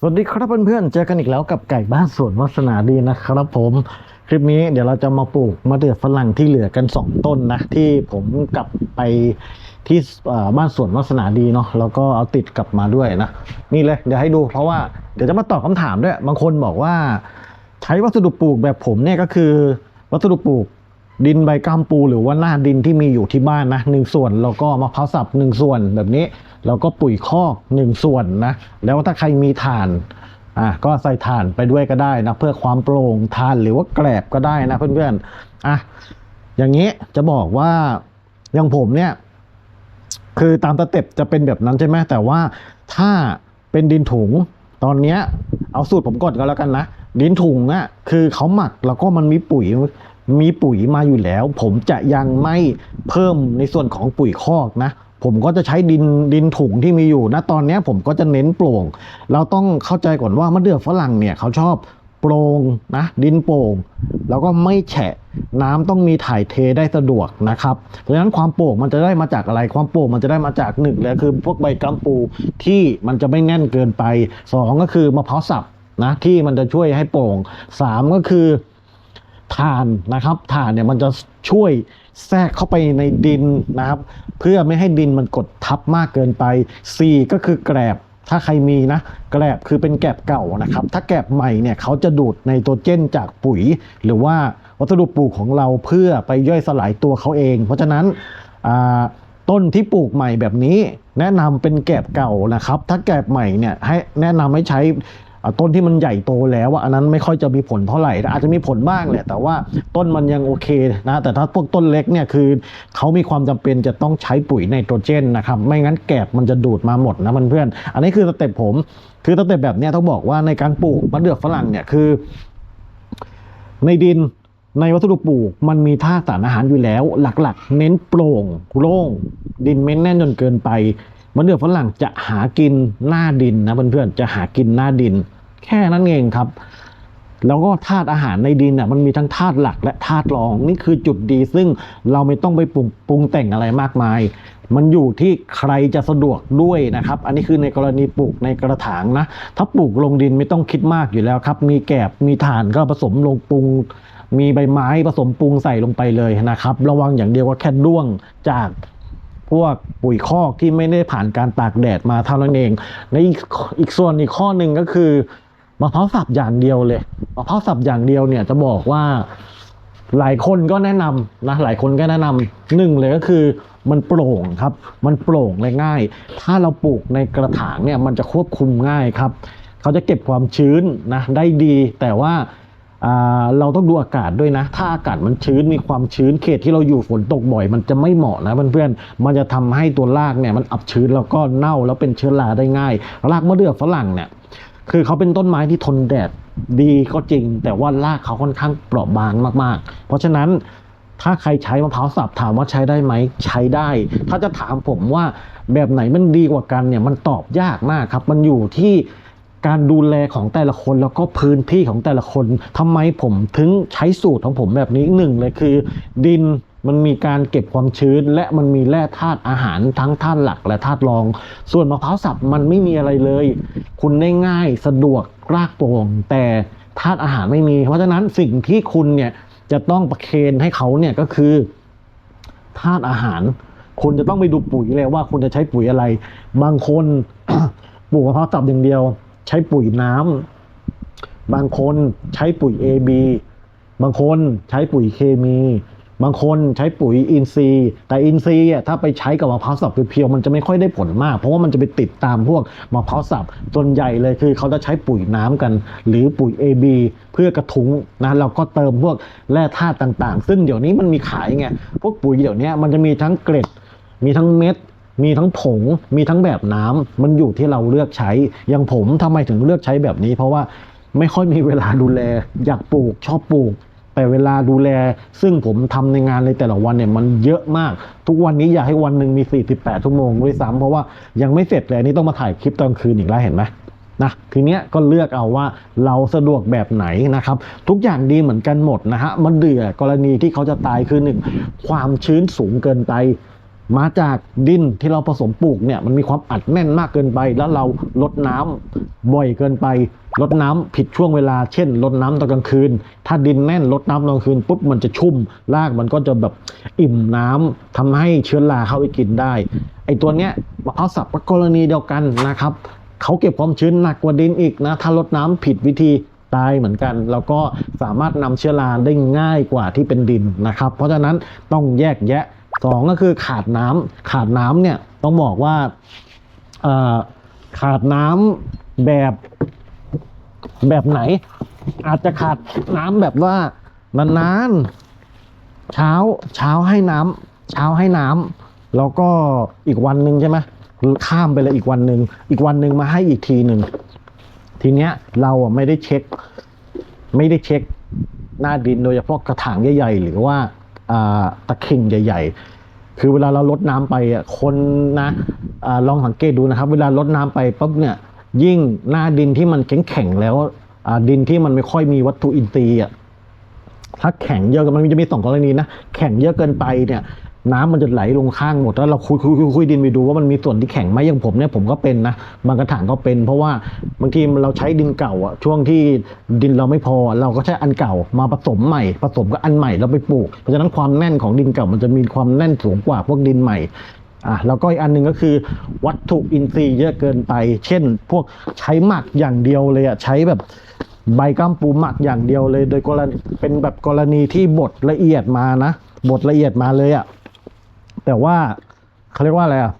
สวัสดีครับเพื่อนๆ เจอกันอีกแล้วกับไก่บ้านสวนวัสนาดีนะครับผมคลิปนี้เดี๋ยวเราจะมาปลูกมะเดื่อฝรั่งที่เหลือกัน 2 ต้นนะ ที่ผมกลับไปที่บ้านสวนวัสนาดีเนาะแล้วก็เอาติดกลับมาด้วยนะ นี่เลยเดี๋ยวให้ดูเพราะว่าเดี๋ยวจะมาตอบคำถามด้วย บางคนบอกว่า ใช้วัสดุปลูกแบบผมเนี่ยก็คือ วัสดุปลูกดินใบก้ามปู หรือว่าหน้าดินที่มีอยู่ที่บ้านนะหนึ่งส่วนแล้วก็มะพร้าวสับหนึ่งส่วนแบบนี้ แล้วก็ปุ๋ยคอกหนึ่งส่วนนะแล้วถ้าใครมีถ่านอะก็ใส่ถ่านไปด้วยก็ได้นะเพื่อความโปร่งถ่านหรือว่าแกลบก็ได้นะเพื่อนๆอะอย่างนี้จะบอกว่าอย่างผมเนี่ยคือตามสเต็ปจะเป็นแบบนั้นใช่ไหมแต่ว่าถ้าเป็นดินถุงตอนเนี้ยเอาสูตรผมก่อนก็แล้วกันนะ ดินถุงอะคือเขาหมักแล้วก็มันมีปุ๋ยมีปุ๋ยมาอยู่แล้ว ผมจะยังไม่เพิ่มในส่วนของปุ๋ยคอกนะ ผมก็จะใช้ดินดินถุงที่มีอยู่นะตอนนี้ผมก็จะเน้นโปร่ง เราต้องเข้าใจก่อนว่ามะเดื่อฝรั่งเนี่ยเขาชอบโปร่งนะดินโปร่ง แล้วก็ไม่แฉะน้ำต้องมีถ่ายเทได้สะดวกนะครับ เพราะฉะนั้นความโปร่งมันจะได้มาจากอะไรความโปร่งมันจะได้มาจากหนึ่งเลยคือพวกใบกัมปูที่มันจะไม่แน่นเกินไปสองก็คือมะพร้าวสับนะที่มันจะช่วยให้โปร่งสามก็คือ ถ่านนะครับถ่านเนี่ยมันจะช่วยแทรกเข้าไปในดินนะครับ เพื่อไม่ให้ดินมันกดทับมากเกินไป4ก็คือแกลบถ้าใครมีนะ แกลบคือเป็นแกลบเก่านะครับ ถ้าแกลบใหม่เนี่ยเขาจะดูดไนโตรเจนจากปุ๋ย หรือว่าวัสดุปลูกของเราเพื่อไปย่อยสลายตัวเขาเอง เพราะฉะนั้นต้นที่ปลูกใหม่แบบนี้ แนะนำเป็นแกลบเก่านะครับ ถ้าแกลบใหม่เนี่ยให้แนะนำให้ใช้ ต้นที่มันใหญ่โตแล้วอะอันนั้นไม่ค่อยจะมีผลเท่าไหร่อาจจะมีผลบ้างแหละแต่ว่าต้นมันยังโอเคนะแต่ถ้าพวกต้นเล็กเนี่ยคือเขามีความจำเป็นจะต้องใช้ปุ๋ยไนโตรเจนนะครับไม่งั้นแกบมันจะดูดมาหมดนะเพื่อนๆอันนี้คือสเต็ปผม คือสเต็ปแบบนี้ต้องบอกว่าในการปลูกมะเดื่อฝรั่งเนี่ยคือ ในดินในวัสดุปลูกมันมีธาตุสารอาหารอยู่แล้ว หลักๆ เน้นโปร่งโล่งดินไม่แน่นจนเกินไปมะเดื่อฝรั่งจะหากินหน้าดินนะเพื่อนๆจะหากินหน้าดิน แค่นั้นเองครับ แล้วก็ธาตุอาหารในดินอะมันมีทั้งธาตุหลักและธาตุรองนี่คือจุดดี ซึ่งเราไม่ต้องไปปรุงปรุงแต่งอะไรมากมาย มันอยู่ที่ใครจะสะดวกด้วยนะครับ อันนี้คือในกรณีปลูกในกระถางนะ ถ้าปลูกลงดินไม่ต้องคิดมากอยู่แล้วครับ มีแกบมีถ่านก็ผสมลงปรุงมีใบไม้ผสมปรุงใส่ลงไปเลยนะครับ ระวังอย่างเดียวว่าแค่ด้วงจากพวกปุ๋ยคอกที่ไม่ได้ผ่านการตากแดดมาเท่านั้นเองในอีกอีกส่วนอีกข้อหนึ่งก็คือ มะพร้าวสับอย่างเดียวเลยมะพร้าวสับอย่างเดียวเนี่ยจะบอกว่าหลายคนก็แนะนำนะหลายคนก็แนะนำหนึ่งเลยก็คือมันโปร่งครับ มันโปร่งและง่าย ถ้าเราปลูกในกระถางเนี่ยมันจะควบคุมง่ายครับ เขาจะเก็บความชื้นนะได้ดี แต่ว่าเราต้องดูอากาศด้วยนะ ถ้าอากาศมันชื้นมีความชื้นเขตที่เราอยู่ฝนตกบ่อย มันจะไม่เหมาะนะเพื่อนๆ มันจะทำให้ตัวรากเนี่ยมันอับชื้นแล้วก็เน่าแล้วเป็นเชื้อราได้ง่าย รากมะเดื่อฝรั่งเนี่ย คือเขาเป็นต้นไม้ที่ทนแดดดีก็จริง แต่ว่ารากเขาค่อนข้างเปราะบางมากๆ เพราะฉะนั้นถ้าใครใช้มะพร้าวสับถามว่าใช้ได้ไหมใช้ได้ ถ้าจะถามผมว่าแบบไหนมันดีกว่ากันเนี่ยมันตอบยากมากครับ มันอยู่ที่การดูแลของแต่ละคนแล้วก็พื้นที่ของแต่ละคนทำไมผมถึงใช้สูตรของผมแบบนี้หนึ่งเลยคือ ดิน มันมีการเก็บความชื้น และมันมีแร่ธาตุอาหารทั้งธาตุหลักและธาตุรอง ส่วนมะพร้าวสับมันไม่มีอะไรเลย คุณได้ง่ายสะดวกรากโปร่งแต่ธาตุอาหารไม่มี เพราะฉะนั้นสิ่งที่คุณเนี่ยจะต้องประเคนให้เขาเนี่ยก็คือธาตุอาหาร คุณจะต้องไปดูปุ๋ยเลยว่าคุณจะใช้ปุ๋ยอะไร บางคนปลูกมะพร้าวสับอย่างเดียว ใช้ปุ๋ยน้ำบางคนใช้ปุ๋ย AB บางคนใช้ปุ๋ยเคมี บางคนใช้ปุ๋ยอินทรีย์ แต่อินทรีย์อะถ้าไปใช้กับมะพร้าวสับเพียวๆมันจะไม่ค่อยได้ผลมาก เพราะว่ามันจะไปติดตามพวกมะพร้าวสับส่วนใหญ่เลยคือ เขาจะใช้ปุ๋ยน้ำกัน หรือปุ๋ย AB เพื่อกระทุ้งนะเราก็เติมพวกแร่ธาตุต่างๆ ซึ่งเดี๋ยวนี้มันมีขายไงพวกปุ๋ยเดี๋ยวนี้มันจะมีทั้งเกล็ด มีทั้งเม็ดมีทั้งผง มีทั้งแบบน้ำมันอยู่ที่เราเลือกใช้ อย่างผมทำไมถึงเลือกใช้แบบนี้ เพราะว่าไม่ค่อยมีเวลาดูแล อยากปลูกชอบปลูก แต่เวลาดูแล ซึ่งผมทำในงานในแต่ละวันเนี่ยมันเยอะมาก ทุกวันนี้อยากให้วันหนึ่งมี 48 ชั่วโมงด้วยซ้ำเพราะว่ายังไม่เสร็จเลยนี่ต้องมาถ่ายคลิปตอนคืนอีกแล้วเห็นไหมนะทีเนี้ยก็เลือกเอาว่าเราสะดวกแบบไหนนะครับ ทุกอย่างดีเหมือนกันหมดนะฮะมันเดือกรณีที่เขาจะตายคือหนึ่งความชื้นสูงเกินไป มาจากดินที่เราผสมปลูกเนี่ยมันมีความอัดแน่นมากเกินไป แล้วเราลดน้ำบ่อยเกินไป ลดน้ำผิดช่วงเวลา เช่นลดน้ำตอนกลางคืน ถ้าดินแน่นลดน้ำตอนกลางคืนปุ๊บมันจะชุ่มรากมันก็จะแบบอิ่มน้ำทำให้เชื้อราเข้าไปกินได้ ไอตัวเนี้ยมะพร้าวสับก็กรณีเดียวกันนะครับเขาเก็บความชื้นหนักกว่าดินอีกนะ ถ้าลดน้ำผิดวิธีตายเหมือนกัน แล้วก็สามารถนำเชื้อราได้ง่ายกว่าที่เป็นดินนะครับ เพราะฉะนั้นต้องแยกแยะสองก็คือขาดน้ำขาดน้ำเนี่ยต้องบอกว่าขาดน้ำแบบ แบบไหน อาจจะขาดน้ำแบบว่านานๆเช้าเช้าให้น้ำเช้าให้น้ำแล้วก็อีกวันหนึ่งใช่ไหมข้ามไปเลยอีกวันหนึ่งอีกวันหนึ่งมาให้อีกทีหนึ่งทีเนี้ยเราอะไม่ได้เช็ค ไม่ได้เช็คหน้าดินโดยเฉพาะกระถางใหญ่ๆ หรือว่าตะเข่งใหญ่ ๆ คือเวลาเราลดน้ำไปอะคนนะอาลองสังเกตดูนะครับ เวลาลดน้ำไปปุ๊บเนี่ย ยิ่งหน้าดินที่มันแข็งๆแล้วดินที่มันไม่ค่อยมีวัตถุอินทรีย์อะถ้าแข็งเยอะกันมันจะมีสองกรณีนะแข็งเยอะเกินไปเนี่ย น้ำมันจะไหลลงข้างหมดแล้วเราคุยคุยคุยคุยดินไปดูว่ามันมีส่วนที่แข็งไหมอย่างผมเนี่ยผมก็เป็นนะบางกระถางก็เป็น เพราะว่าบางทีเราใช้ดินเก่าอะช่วงที่ดินเราไม่พอ เราก็ใช้อันเก่ามาผสมใหม่ ผสมกับอันใหม่แล้วไปปลูกเพราะฉะนั้นความแน่นของดินเก่ามันจะมีความแน่นสูงกว่าพวกดินใหม่ อะแล้วก็อีกอันหนึ่งก็คือวัตถุอินทรีย์เยอะเกินไป เช่น พวกใช้หมักอย่างเดียวเลยอะใช้แบบใบก้ามปูหมักอย่างเดียวเลย โดยกรณีเป็นแบบกรณีที่บดละเอียดมานะบดละเอียดมาเลยอะแต่ว่าเขาเรียกว่าอะไรอะ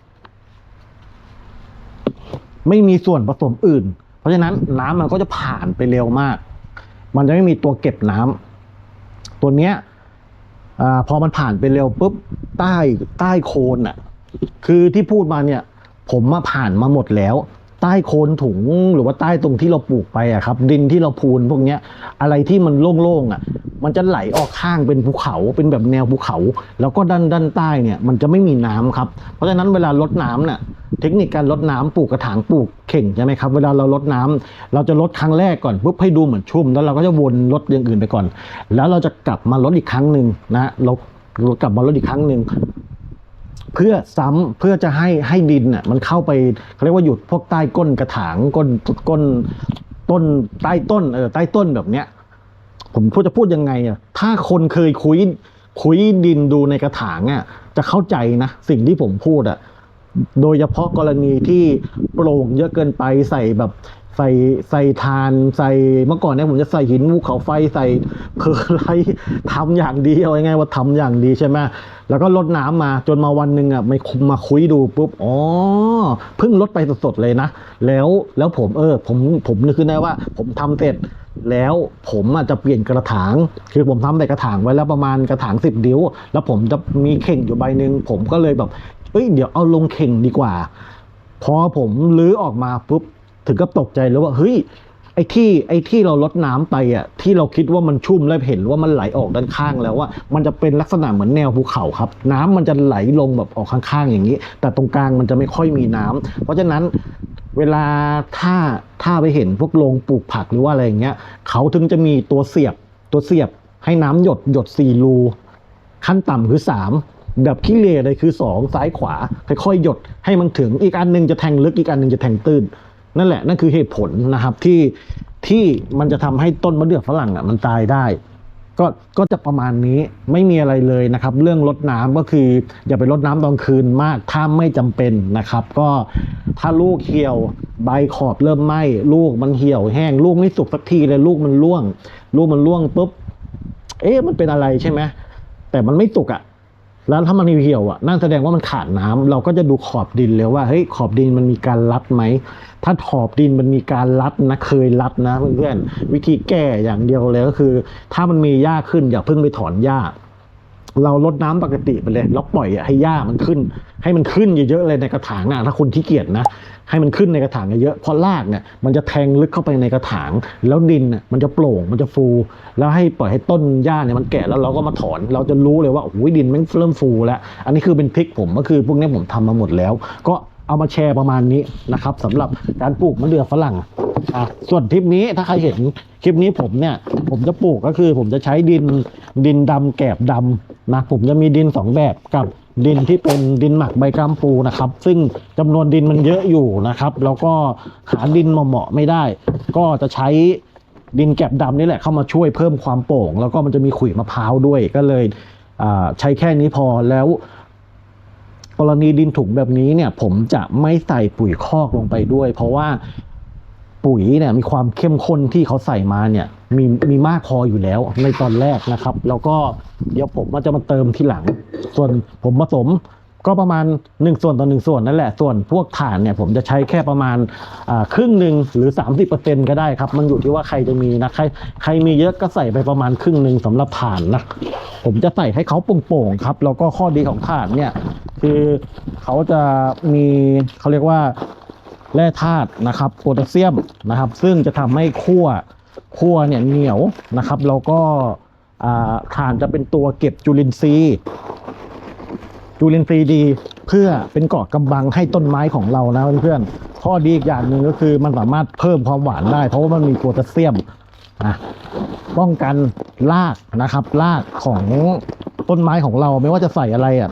ไม่มีส่วนผสมอื่น เพราะฉะนั้นน้ำมันก็จะผ่านไปเร็วมาก มันจะไม่มีตัวเก็บน้ำตัวเนี้ยอาพอมันผ่านไปเร็วปุ๊บใต้ใต้โคนอะ คือที่พูดมาเนี่ย ผมมาผ่านมาหมดแล้ว ใต้โคนถุงหรือว่าใต้ตรงที่เราปลูกไปอะครับ ดินที่เราพูนพวกเนี้ย อะไรที่มันโล่งๆอะมันจะไหลออกข้างเป็นภูเขาเป็นแบบแนวภูเขา แล้วก็ด้านด้านใต้เนี่ยมันจะไม่มีน้ำครับ เพราะฉะนั้นเวลาลดน้ำเนี่ยเทคนิคการลดน้ำปลูกกระถางปลูกเข่งใช่ไหมครับ เวลาเราลดน้ำเราจะลดครั้งแรกก่อนปุ๊บให้ดูเหมือนชุ่ม แล้วเราก็จะวนลดอย่างอื่นไปก่อน แล้วเราจะกลับมาลดอีกครั้งหนึ่งนะเรากลับมาลดอีกครั้งหนึ่ง เพื่อซ้ำเพื่อจะให้ให้ดินน่ะมันเข้าไปเขาเรียกว่าหยุดพวกใต้ก้นกระถางก้นก้นต้นใต้ต้นเออใต้ต้นแบบเนี้ยผมพูดจะพูดยังไงอะถ้าคนเคยคุยคุยดินดูในกระถางอะจะเข้าใจนะสิ่งที่ผมพูดอะโดยเฉพาะกรณีที่โปร่งเยอะเกินไปใส่แบบ ใส่ใส่ทานใส่เมื่อก่อนเนี่ยผมจะใส่หินภูเขาไฟใส่เพอร์ไรทำอย่างดีเอาง่ายๆว่าทำอย่างดีใช่ไหมแล้วก็ลดน้ำมาจนมาวันหนึ่งอะไม่คุมมาคุยดูปุ๊บอ๋อเพิ่งลดไปสดๆเลยนะ แล้วแล้วผมเออผมผมนึกขึ้นได้ว่า ผมทำเสร็จแล้วผมอาจจะเปลี่ยนกระถาง คือผมทำแต่กระถางไว้แล้วประมาณกระถางสิบดิ้ว แล้วผมจะมีเข่งอยู่ใบหนึ่งผมก็เลยแบบเอ้ยเดี๋ยวเอาลงเข่งดีกว่า พอผมลื้อออกมาปุ๊บ ถึงก็ตกใจเลยว่าเฮ้ยไอ้ที่ไอ้ที่เราลดน้ำไปอะที่เราคิดว่ามันชุ่มแล้วเห็นว่ามันไหลออกด้านข้างแล้วว่ามันจะเป็นลักษณะเหมือนแนวภูเขาครับ น้ำมันจะไหลลงแบบออกข้างๆอย่างนี้ แต่ตรงกลางมันจะไม่ค่อยมีน้ำเพราะฉะนั้นเวลาถ้าถ้าไปเห็นพวกโรงปลูกผักหรือว่าอะไรอย่างเงี้ยเขาถึงจะมีตัวเสียบตัวเสียบให้น้ำหยดหยดสี่รูขั้นต่ำคือสามแบบขี้เลเลยคือสองซ้ายขวาค่อยๆหยดให้มันถึงอีกอันหนึงจะแทงลึกอีกอันหนึงจะแทงตื้น นั่นแหละนั่นคือเหตุผลนะครับที่ที่มันจะทำให้ต้นมะเดื่อฝรั่งอะมันตายได้ ก็ก็จะประมาณนี้ไม่มีอะไรเลยนะครับ เรื่องลดน้ำก็คือ อย่าไปลดน้ำตอนคืนมากถ้าไม่จำเป็นนะครับ ก็ถ้าลูกเหี่ยวใบขอบเริ่มไหม้ลูกมันเหี่ยวแห้งลูกไม่สุกสักทีเลยลูกมันร่วง ลูกมันร่วงปุ๊บเอ๊ะมันเป็นอะไรใช่ไหมแต่มันไม่สุกอะ แล้วถ้ามันเหี่ยวๆอะนั่นแสดงว่ามันขาดน้ำเราก็จะดูขอบดินเลยว่าเฮ้ยขอบดินมันมีการรัดไหม ถ้าขอบดินมันมีการรัดนะเคยรัดนะเพื่อนๆวิธีแก้อย่างเดียวเลยก็คือ ถ้ามันมีหญ้าขึ้นอย่าเพิ่งไปถอนหญ้าเราลดน้ำปกติไปเลยแล้วปล่อยให้หญ้ามันขึ้น ให้มันขึ้นเยอะๆเลยในกระถางอะถ้าคุณที่เกียจนะ ให้มันขึ้นในกระถางเยอะๆเพราะรากเนี่ยมันจะแทงลึกเข้าไปในกระถาง แล้วดินน่ะมันจะโปร่งมันจะฟู แล้วให้ปล่อยให้ต้นหญ้าเนี่ยมันแก่แล้วเราก็มาถอน เราจะรู้เลยว่าโอ้ยดินมันเริ่มฟูแล้ว อันนี้คือเป็นทริคผมก็คือพวกนี้ผมทำมาหมดแล้ว ก็เอามาแชร์ประมาณนี้นะครับสำหรับการปลูกมะเดื่อฝรั่งส่วนทริปนี้ถ้าใครเห็นคลิปนี้ผมเนี่ยผมจะปลูกก็คือผมจะใช้ดินดินดำแกบดำนะผมจะมีดินสองแบบกับ ดินที่เป็นดินหมักใบกล้ามปูนะครับ ซึ่งจำนวนดินมันเยอะอยู่นะครับ แล้วก็หาดินเหมาะไม่ได้ ก็จะใช้ดินแกบดำนี่แหละเข้ามาช่วยเพิ่มความโป่ง แล้วก็มันจะมีขุยมะพร้าวด้วยก็เลยใช้แค่นี้พอแล้ว กรณีดินถุงแบบนี้เนี่ยผมจะไม่ใส่ปุ๋ยคอกลงไปด้วย เพราะว่าปุ๋ยเนี่ยมีความเข้มข้นที่เขาใส่มาเนี่ย มีมีมากพออยู่แล้วในตอนแรกนะครับ แล้วก็เดี๋ยวผมมันจะมาเติมทีหลัง ส่วนผมผสมก็ประมาณ 1 ส่วนต่อ1ส่วนนั่นแหละ ส่วนพวกถ่านเนี่ยผมจะใช้แค่ประมาณครึ่งหนึ่งหรือ 30%ก็ได้ครับ มันอยู่ที่ว่าใครจะมีนะ ใครใครมีเยอะก็ใส่ไปประมาณครึ่งหนึ่งสำหรับถ่านนะ ผมจะใส่ให้เขาโป่งๆครับ แล้วก็ข้อดีของถ่านเนี่ยคือเขาจะมีเขาเรียกว่าแร่ธาตุนะครับโพแทสเซียมนะครับ ซึ่งจะทำให้ขั้ว ขั้วเนี่ยเหนียวนะครับแล้วก็อ่าถ่านจะเป็นตัวเก็บจุลินทรีย์จุลินทรีย์ดีเพื่อเป็นเกาะกำบังให้ต้นไม้ของเรานะเพื่อนๆข้อดีอีกอย่างหนึ่งก็คือมันสามารถเพิ่มความหวานได้ เพราะว่ามันมีโพแทสเซียมนะป้องกันรากนะครับรากของต้นไม้ของเราไม่ว่าจะใส่อะไรอะ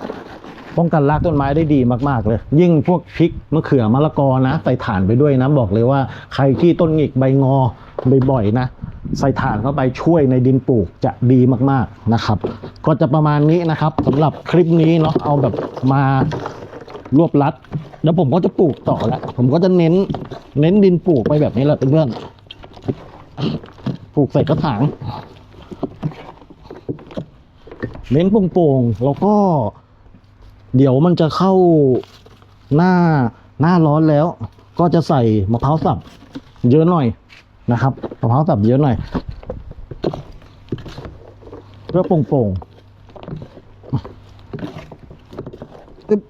ป้องกันรากต้นไม้ได้ดีมากๆเลย ยิ่งพวกพริกมะเขือมะละกอนะใส่ถ่านไปด้วยนะบอกเลยว่าใครที่ต้นหงิกใบงอบ่อยๆนะใส่ถ่านเข้าไปช่วยในดินปลูกจะดีมากๆนะครับ ก็จะประมาณนี้นะครับสำหรับคลิปนี้เนาะเอาแบบมารวบรัด แล้วผมก็จะปลูกต่อแหละผมก็จะเน้นเน้นดินปลูกไปแบบนี้แหละเพื่อนปลูกใส่กระถางเน้นโป่งๆแล้วก็ เดี๋ยวมันจะเข้าหน้าหน้าร้อนแล้ว ก็จะใส่มะพร้าวสับเยอะหน่อยนะครับมะพร้าวสับเยอะหน่อย เพื่อโป่งๆอึ๊บ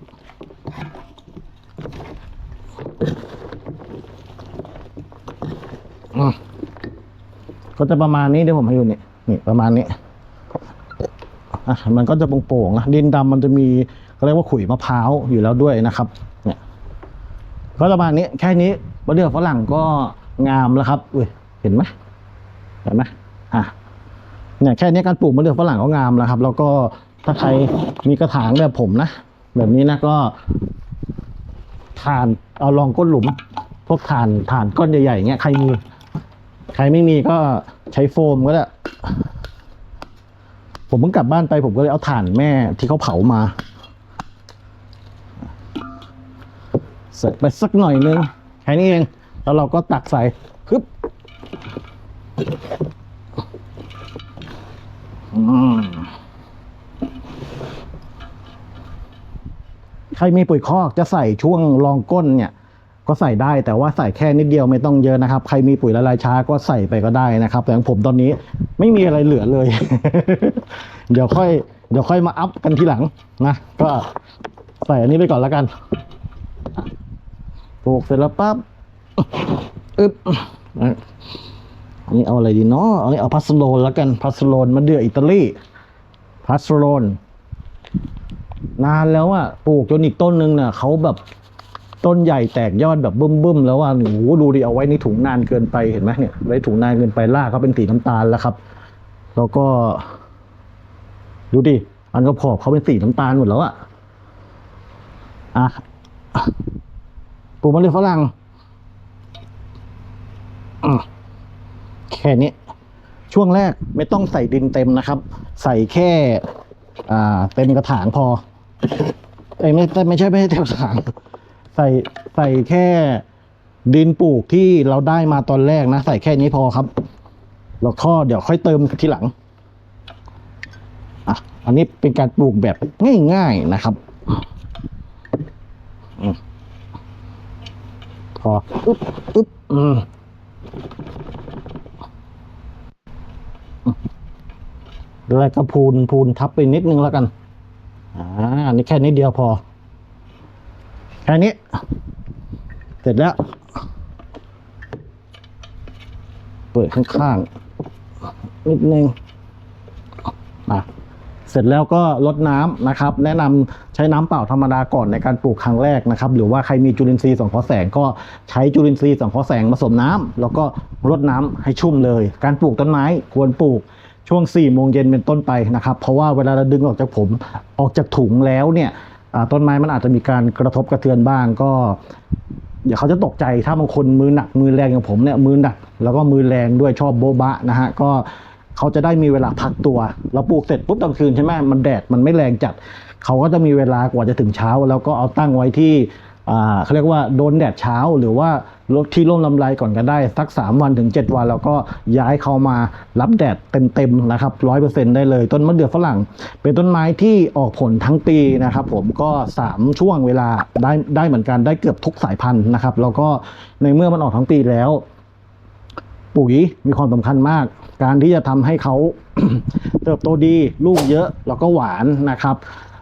ก็จะประมาณนี้เดี๋ยวผมให้ดูนี่นี่ประมาณนี้อะมันก็จะโป่งๆนะดินดำมันจะมี เขาเรียกว่าขุยมะพร้าวอยู่แล้วด้วยนะครับเนี่ยก็ประมาณนี้แค่นี้มะเดื่อฝรั่งก็งามแล้วครับอุ้ยเห็นไหมเห็นไหมอะเนี่ยแค่นี้การปลูกมะเดื่อฝรั่งก็งามแล้วครับ แล้วก็ถ้าใครมีกระถางแบบผมนะแบบนี้นะก็ถ่านเอาลองก้นหลุม พวกถ่านถ่านก้อนใหญ่ๆเงี้ยใครมี ใครไม่มีก็ใช้โฟมก็ได้ผมเพิ่งกลับบ้านไปผมก็เลยเอาถ่านแม่ที่เขาเผามา เสร็จไปสักหน่อยนึงแค่นี้เอง แล้วเราก็ตักใส่คึบใครมีปุ๋ยคอกจะใส่ช่วงรองก้นเนี่ย ก็ใส่ได้แต่ว่าใส่แค่นิดเดียวไม่ต้องเยอะนะครับ ใครมีปุ๋ยละลายช้าก็ใส่ไปก็ได้นะครับ แต่ของผมตอนนี้ไม่มีอะไรเหลือเลย เดี๋ยวค่อย เดี๋ยวค่อยมาอัพกันทีหลังนะ ก็ใส่อันนี้ไปก่อนแล้วกัน ปลูกเสร็จแล้วปั๊บอึ๊บอันนี้เอาอะไรดีเนาะเอาเอาพัสโลนแล้วกันพัสโลนมะเดื่ออิตาลีพัสโลนนานแล้วอะปลูกจนอีกต้นหนึ่งเนี่ยเขาแบบต้นใหญ่แตกยอดแบบบึ้มๆแล้วว่าโอ้โหดูดิเอาไว้ในถุงนานเกินไปเห็นไหมเนี่ยไว้ถุงนานเกินไปรากเขาเป็นสีน้ำตาลแล้วครับ แล้วก็ ดูดิอันก็พอบเขาเป็นสีน้ำตาลหมดแล้วอะอะ ลูกมะเขือฝรั่งแค่นี้ ช่วงแรกไม่ต้องใส่ดินเต็มนะครับ ใส่แค่เต็มกระถางพอเอ้ไม่ไม่ใช่ไม่ใช่เต็มกระถาง ใส่ใส่แค่ดินปลูกที่เราได้มาตอนแรกนะ ใส่แค่นี้พอครับแล้วก็เดี๋ยวค่อยเติมทีหลังอะอันนี้เป็นการปลูกแบบง่ายๆนะครับ อืม ออึ๊บอึ๊บอืมแล้วก็พูนพูนทับไปนิดนึงแล้วกัน อ่าอันนี้แค่นี้เดียวพอ แค่นี้ เสร็จแล้ว เปิดข้างๆนิดนึง สร็จแล้วก็ลดน้ำนะครับ แนะนำใช้น้ำเปล่าธรรมดาก่อนในการปลูกครั้งแรกนะครับ หรือว่าใครมีจุลินทรีย์สังเคราะห์แสงก็ใช้จุลินทรีย์สังเคราะห์แสงผสมน้ำแล้วก็รดน้ำให้ชุ่มเลย การปลูกต้นไม้ควรปลูกช่วง4ี่โมงเย็นเป็นต้นไปนะครับ เพราะว่าเวลาเราดึงออกจากผมออกจากถุงแล้วเนี่ยต้นไม้มันอาจจะมีการกระทบกระเทือนบ้างก็เดี๋ยวเขาจะตกใจถ้าบางคนมือหนักมือแรงอย่างผมเนี่ยมือหนักแล้วก็มือแรงด้วยชอบโบ๊ะบะนะฮะก็ เขาจะได้มีเวลาพักตัวเราปลูกเสร็จปุ๊บตอนคืนใช่ไหมมันแดดมันไม่แรงจัด เขาก็จะมีเวลากว่าจะถึงเช้า แล้วก็เอาตั้งไว้ที่เขาเรียกว่าโดนแดดเช้าหรือว่าลดที่ร่มลำไรก่อนก็ได้ สัก 3 วันถึง 7 วัน แล้วก็ย้ายเขามารับแดดเต็มๆนะครับร้อยเปอร์เซ็นได้เลย ต้นมะเดื่อฝรั่ง เป็นต้นไม้ที่ออกผลทั้งปีนะครับผมก็ 3 ช่วงเวลาได้ได้เหมือนกันได้เกือบทุกสายพันธุ์นะครับ แล้วก็ในเมื่อมันออกทั้งปีแล้ว ปุ๋ยมีความสำคัญมาก การที่จะทำให้เขาเติบโตดีลูกเยอะแล้วก็หวานนะครับ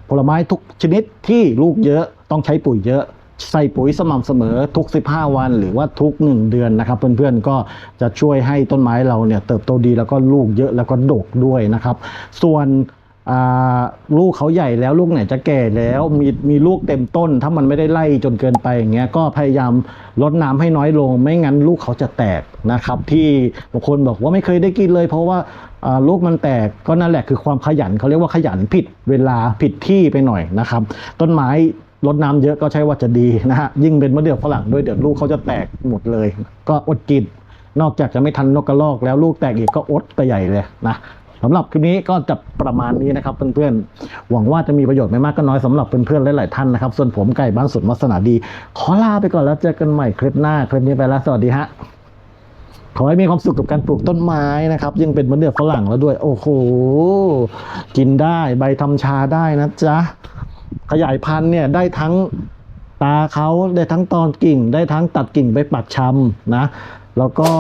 ผลไม้ทุกชนิดที่ลูกเยอะต้องใช้ปุ๋ยเยอะใส่ปุ๋ยสม่ำเสมอทุก 15 วัน หรือว่าทุก 1 เดือนนะครับ เพื่อนๆก็จะช่วยให้ต้นไม้เราเนี่ยเติบโตดีแล้วก็ลูกเยอะแล้วก็ดกด้วยนะครับ ส่วน ลูกเขาใหญ่แล้วลูกไหนจะแก่แล้วมีมีลูกเต็มต้น ถ้ามันไม่ได้ไล่จนเกินไปอย่างเงี้ยก็พยายามลดน้ำให้น้อยลง ไม่งั้นลูกเขาจะแตกนะครับ ที่บางคนบอกว่าไม่เคยได้กินเลย เพราะว่าลูกมันแตกก็นั่นแหละคือความขยันเขาเรียกว่าขยันผิดเวลาผิดที่ไปหน่อยนะครับ ต้นไม้ลดน้ำเยอะก็ใช่ว่าจะดีนะฮะยิ่งเป็นมะเดื่อฝรั่งด้วยเดี๋ยวลูกเขาจะแตกหมดเลย ก็อดกินนอกจากจะไม่ทันนกกระรอกแล้วลูกแตกอีกก็อดไปใหญ่เลยนะ สำหรับคลิปนี้ก็จะประมาณนี้นะครับเพื่อนๆ หวังว่าจะมีประโยชน์ไม่มากก็น้อยสำหรับเพื่อนๆหลายๆท่านนะครับ ส่วนผมไก่บ้านสุดวัสนาดี ขอลาไปก่อนแล้วเจอกันใหม่คลิปหน้าคลิปนี้ไปแล้วสวัสดีฮะขอให้มีความสุขกับการปลูกต้นไม้นะครับ ยังเป็นมะเดื่อฝรั่งแล้วด้วย โอ้โห กินได้ใบทำชาได้นะจ๊ะ ขยายพันธุ์เนี่ยได้ทั้งตาเขาได้ทั้งตอนกิ่ง ได้ทั้งตัดกิ่งไปปักชำนะ แล้วก็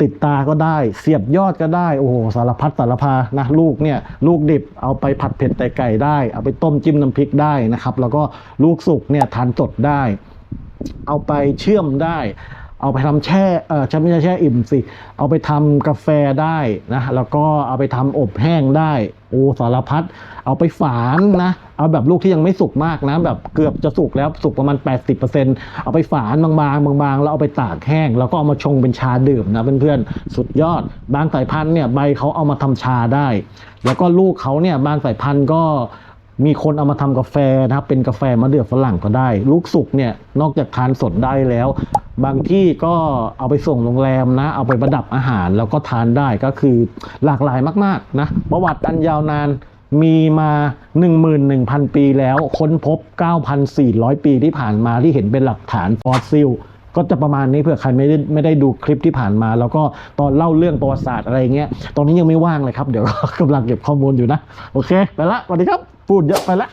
ติดตาก็ได้ เสียบยอดก็ได้ โอ้โห สารพัดสารพานะลูกเนี่ยลูกดิบเอาไปผัดเผ็ดแต่ไก่ได้ เอาไปต้มจิ้มน้ำพริกได้นะครับ แล้วก็ลูกสุกเนี่ยทานสดได้ เอาไปเชื่อมได้ เอาไปทำแช่เออช่ไม่ใช่แช่อิ่มสิ เอาไปทำกาแฟได้นะแล้วก็เอาไปทำอบแห้งได้ อ้สารพัดเอาไปฝานนะ เอาแบบลูกที่ยังไม่สุกมากนะ แบบเกือบจะสุกแล้วสุกประมาณ 80%เอาไปฝานบางๆบางๆ แล้วเอาไปตากแห้ง แล้วก็เอามาชงเป็นชาดื่มนะเพื่อนๆ สุดยอด บางสายพันธุ์เนี่ยใบเขาเอามาทำชาได้ แล้วก็ลูกเขาเนี่ยบางสายพันธุ์ก็ มีคนเอามาทำกาแฟนะครับเป็นกาแฟมะเดื่อฝรั่งก็ได้ ลูกสุกเนี่ยนอกจากทานสดได้แล้ว บางที่ก็เอาไปส่งโรงแรมนะ เอาไปประดับอาหารแล้วก็ทานได้ก็คือหลากหลายมากๆนะประวัติอันยาวนานมีมา 11,000 ปีแล้ว ค้นพบ 9,400 ปีที่ผ่านมาที่เห็นเป็นหลักฐานฟอสซิลก็จะประมาณนี้เผื่อใครไม่ได้ไม่ได้ดูคลิปที่ผ่านมา แล้วก็ตอนเล่าเรื่องประวัติศาสตร์อะไรเงี้ย ตอนนี้ยังไม่ว่างเลยครับ เดี๋ยวกำลังเก็บข้อมูลอยู่นะ โอเค ไปละสวัสดีครับ พูดเยอะไปละ